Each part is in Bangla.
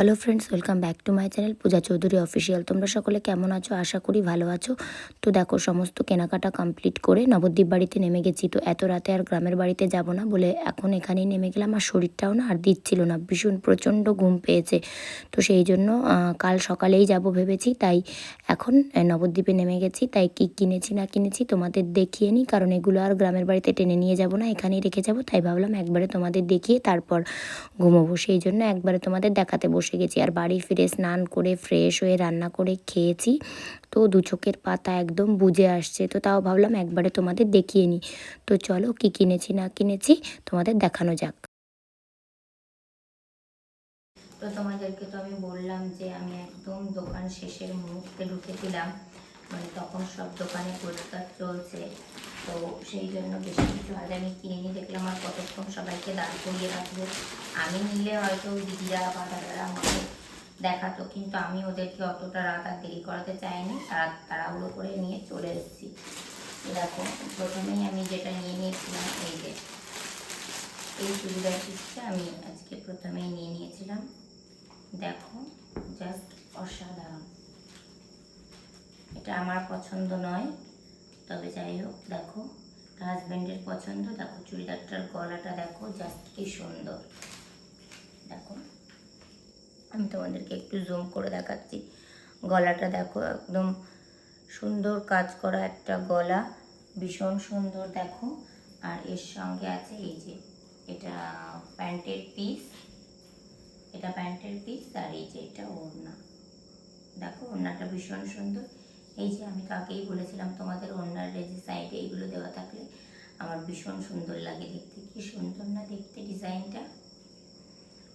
Hello friends welcome back to my channel Puja Chowdhury official তোমরা সকলে কেমন আছো? আশা করি ভালো আছো। তো দেখো, সমস্ত কেনাকাটা কমপ্লিট করে নবদ্বীপ বাড়িতে নেমে গেছি। তো এত রাতে আর গ্রামের বাড়িতে যাব না বলে এখন এখানেই নেমে গেলাম। আর শরীরটাও না আর দিচ্ছিল না, ভীষণ প্রচণ্ড ঘুম পেয়েছে। তো সেই জন্য কাল সকালেই যাব ভেবেছি। তাই এখন নবদ্বীপে নেমে গেছি। তাই কি কিনেছি না কিনেছি তোমাদের দেখিয়ে নিই। কারণ এগুলো আর গ্রামের বাড়িতে টেনে নিয়ে যাব না, এখানেই রেখে যাব। তাই ভাবলাম একবারে তোমাদের দেখিয়ে তারপর ঘুমোবো। সেই জন্য একবারে তোমাদের দেখাতে বসে গেছি আর বাড়ি ফিরে স্নান করে ফ্রেশ হয়ে রান্না করে খেয়েছি। তো দু চোখের পাতা একদম বুঝে আসছে। তো তাও ভাবলাম একবারে তোমাদের দেখিয়ে নিই। তো চলো কি কিনেছি, না কিনেছি তোমাদের দেখানো যাক। তো তোমাদেরকে তো আমি বললাম যে আমি একদম দোকান শেষের মুহূর্তে ঢুকেছিলাম মানে তখন সব দোকানে পরিষ্কার চলছে। তো সেই জন্য বেশি কিছু আজ কিনে নিয়ে দেখলাম আর কতক্ষণ সবাইকে দাঁড় করিয়ে রাখব। আমি নিলে হয়তো দিদিরা বা দাদারা আমাকে দেখাতো, কিন্তু আমি ওদেরকে অতটা রাত আর দেরি করাতে চাইনি। তারা তাড়াহুড়ো করে নিয়ে চলে এসেছি। দেখো, প্রথমেই আমি যেটা নিয়ে নিয়েছিলাম, এই যে এই চুড়িদার পিসটা আমি আজকে প্রথমেই নিয়ে নিয়েছিলাম। দেখো, জাস্ট অসাধারণ। এটা আমার পছন্দ নয়। তবে যাই হোক, দেখো হাজব্যান্ডের পছন্দ, দেখো, চুড়িদারটার গলাটা দেখো জাস্ট কি সুন্দর। দেখো, আমি তোমাদেরকে একটু জুম করে দেখাচ্ছি। গলাটা দেখো, একদম সুন্দর কাজ করা একটা গলা, ভীষণ সুন্দর, দেখো। আর এর সঙ্গে আছে এই যে, এটা প্যান্টের পিস এটা প্যান্টের পিস আর এই যে এটা ওড়না। দেখো, ওড়নাটা ভীষণ সুন্দর। এই যে আমি কাকেই বলেছিলাম তোমাদের ওড়নার রেজি সাইডে এইগুলো দেওয়া থাকলে আমার ভীষণ সুন্দর লাগে দেখতে। কি সুন্দর না দেখতে ডিজাইনটা?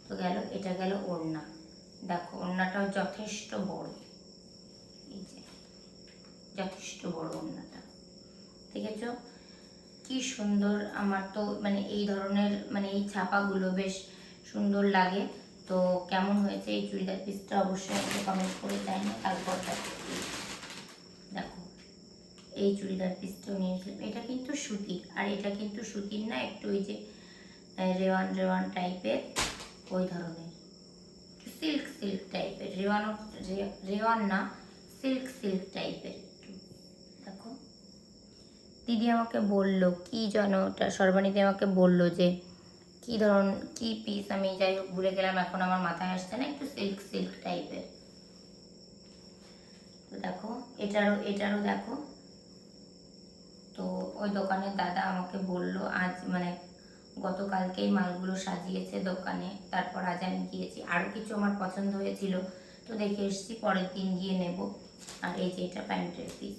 তো গেল, এটা গেল ওড়না। দেখো, ওড়নাটাও যথেষ্ট বড়। এই যে, যথেষ্ট বড় ওড়নাটা। ঠিক আছে কি সুন্দর আমার তো মানে এই ধরনের মানে এই ছাপাগুলো বেশ সুন্দর লাগে। তো কেমন হয়েছে এই চুড়িদার পিসটা অবশ্যই আমাকে কমেন্ট করে না তারপর এই চুড়িদার পিসটাও নিয়েছিলাম এটা কিন্তু সুতির, আর এটা কিন্তু সুতির না, একটু ওই যে রেওয়ান রেওয়ান টাইপের, ওই ধরনের। সিল্ক সিল্ক টাইপের, রেওয়ান রেওয়ান না, সিল্ক সিল্ক টাইপের দেখো। দিদি আমাকে বলল, কি যেন ওটা, সর্বাণীদি আমাকে বলল যে, কি ধরন, কি পিস আমি, যাই হোক, ভুলে গেলাম, এখন আমার মাথায় আসছে না, একটু সিল্ক সিল্ক টাইপের। দেখো, এটারও এটারও দেখো। ওই দোকানের দাদা আমাকে বলল, আজ মানে গতকালকেই মালগুলো সাজিয়েছে দোকানে, তারপর আজ আমি গিয়েছি। আরও কিছু আমার পছন্দ হয়েছিল, তো দেখে এসেছি, পরের দিন গিয়ে নেব। আর এই যে এটা প্যান্টের পিস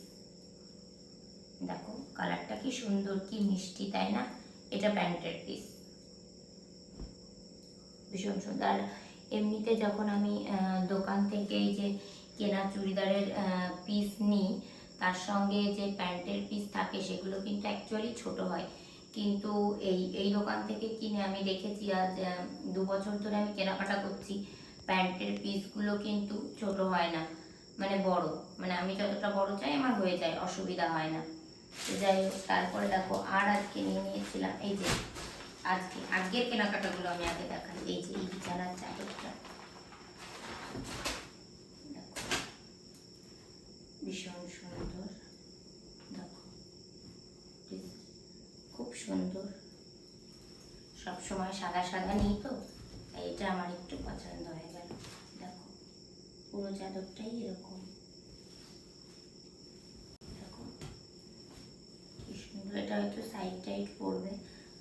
দেখো, কালারটা কি সুন্দর, কি মিষ্টি, তাই না? এটা প্যান্টের পিস ভীষণ সুন্দর। আর এমনিতে যখন আমি দোকান থেকে এই যে কেনা চুড়িদারের পিস নিই তার সঙ্গে যে প্যান্টের পিস থাকে সেগুলো কিন্তু অ্যাকচুয়ালি ছোট হয়। কিন্তু এই এই দোকান থেকে কিনে আমি দেখেছি, আজ দু বছর ধরে আমি কেনাকাটা করছি, প্যান্টের পিসগুলো কিন্তু ছোট হয় না। মানে বড় মানে আমি যতটা বড় চাই আমার হয়ে যায়, অসুবিধা হয় না। তো যাই হোক, তারপরে দেখো, আর আজকে নিয়ে নিয়েছিলাম, এই যে আজকে আজকের কেনাকাটাগুলো আমি আগে দেখাই, এই যে এই বিছানার চাদরটা দেখো ভীষণ সুন্দর দেখো বেশ খুব সুন্দর। সব সময় সাদা সাদা নিই তো এটা আমার একটু পছন্দ হয়ে গেল। দেখো, পুরো চাদরটাই এরকম। দেখো, কি সুন্দর। এটা হয়তো সাইড টাইড পড়বে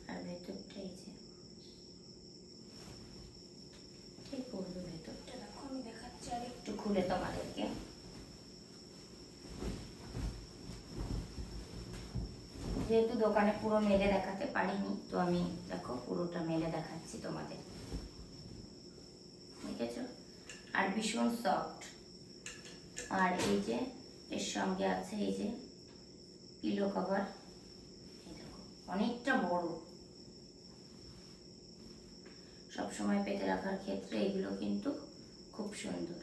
আর ভেতরটা এই যে। ঠিক পড়বে ভেতরটা। দেখো, আমি দেখাচ্ছি আর একটু খুলে তোমাদেরকে। যেহেতু দোকানে পুরো মেলে দেখাতে পারিনি, তো আমি দেখো পুরোটা মেলে দেখাচ্ছি তোমাদের। দেখেছ? আর ভীষণ সফট আর এই যে, এর সঙ্গে আছে এই যে পিলো কভার এই দেখো, অনেকটা বড়। সব সময় পেতে রাখার ক্ষেত্রে এগুলো কিন্তু খুব সুন্দর।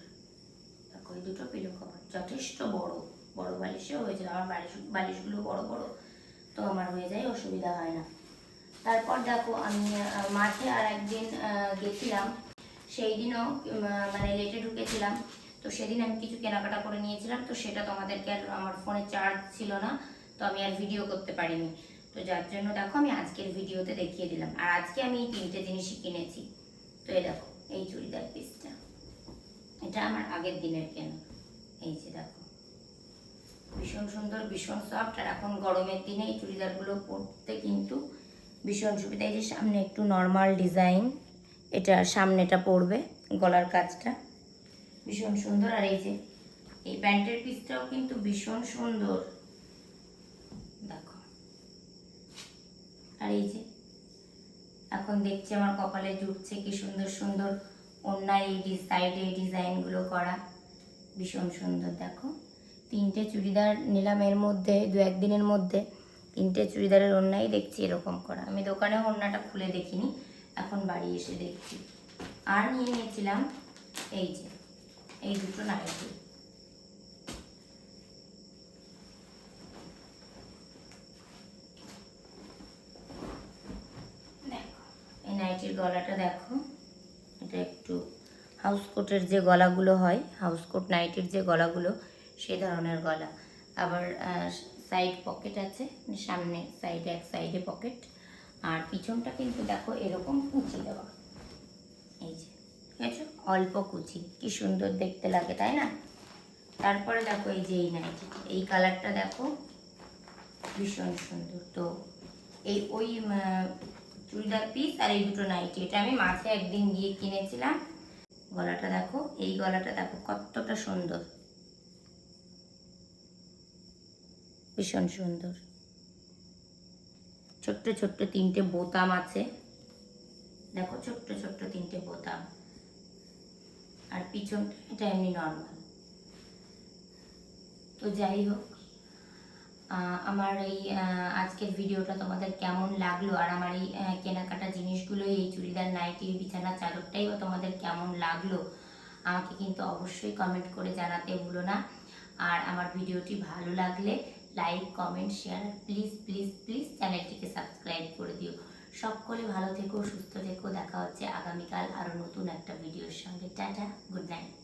দেখো, এই দুটো পিলো কভার যথেষ্ট বড় বড় বালিশেও হয়েছে। আমার বালিশ বালিশগুলো বড় বড়। তো আমার হয়ে যায়, অসুবিধা হয় না। তারপর দেখো, আমি মাঠে আর একদিন গেছিলাম। সেই দিনও মানে লেটে ঢুকেছিলাম। তো সেদিন আমি কিছু কেনাকাটা করে নিয়েছিলাম। তো সেটা তোমাদেরকে আর আমার ফোনে চার্জ ছিল না। তো আমি আর ভিডিও করতে পারিনি। তো যার জন্য দেখো, আমি আজকের ভিডিওতে দেখিয়ে দিলাম। আর আজকে আমি এই তিনটে জিনিসই কিনেছি। তো এই দেখো, এই চুড়িদার পিসটা এটা আমার আগের দিনের কেনা। এই যে দেখো। ভীষণ সুন্দর, ভীষণ সফট আর এখন গরমের দিনে এই চুড়িদারগুলো পরতে কিন্তু ভীষণ সুবিধা। এই যে সামনে একটু নর্মাল ডিজাইন এটা সামনেটা পড়বে গলার কাজটা। ভীষণ সুন্দর, আর এই যে এই প্যান্টের পিসটাও কিন্তু ভীষণ সুন্দর। দেখো। আর এই যে এখন দেখছি আমার কপালে জুটছে কি সুন্দর সুন্দর অন্যায় এই সাইডে এই ডিজাইনগুলো করা। ভীষণ সুন্দর, দেখো। তিনটে চুড়িদার নিলাম এর মধ্যে, দু একদিনের মধ্যে। তিনটে চুড়িদারের অন্যায় দেখছি এরকম করা। আমি দোকানে অন্যটা খুলে দেখিনি, এখন বাড়ি এসে দেখছি। আর নিয়ে নিয়েছিলাম এই যে, এই দুটো নাইটি। এই নাইটির গলাটা দেখো। এটা একটু হাউস কোটের যে গলাগুলো হয়, হাউস কোট নাইটির যে গলাগুলো সে ধরনের গলা। আবার সাইড পকেট আছে, সামনে সাইডে এক সাইডে পকেট আর পিছনটা কিন্তু দেখো এরকম কুচি দেওয়া। এই যে আছে? অল্প কুচি। কি সুন্দর দেখতে লাগে, তাই না? তারপরে দেখো এই যে এই নাইটি। এই কালারটা দেখো, ভীষণ সুন্দর। তো এই ওই চুড়িদার পিস আর এই দুটো নাইটি। এটা আমি মাঝে একদিন গিয়ে কিনেছিলাম। গলাটা দেখো, এই গলাটা দেখো কতটা সুন্দর। ভীষণ সুন্দর। ছোট্ট ছোট্ট তিনটে বোতাম আছে। দেখো, ছোট্ট ছোট্ট তিনটে বোতাম। আর পিছনটা এটা এমনি নর্মাল তো যাই হোক আমার এই আজকের ভিডিওটা তোমাদের কেমন লাগল? আর আমার এই কেনাকাটা জিনিসগুলো, এই চুড়িদার নাইটি বিছানা চাদরটাই বা তোমাদের কেমন লাগল? আমাকে কিন্তু অবশ্যই কমেন্ট করে জানাতে ভুলো না। আর আমার ভিডিওটি ভালো লাগলে like comment share please please please চ্যানেলটিকে সাবস্ক্রাইব করে দিও। সকলে ভালো থেকো, সুস্থ থেকো, দেখা হচ্ছে আগামীকাল আরও নতুন একটা ভিডিওর সঙ্গে। Tata good night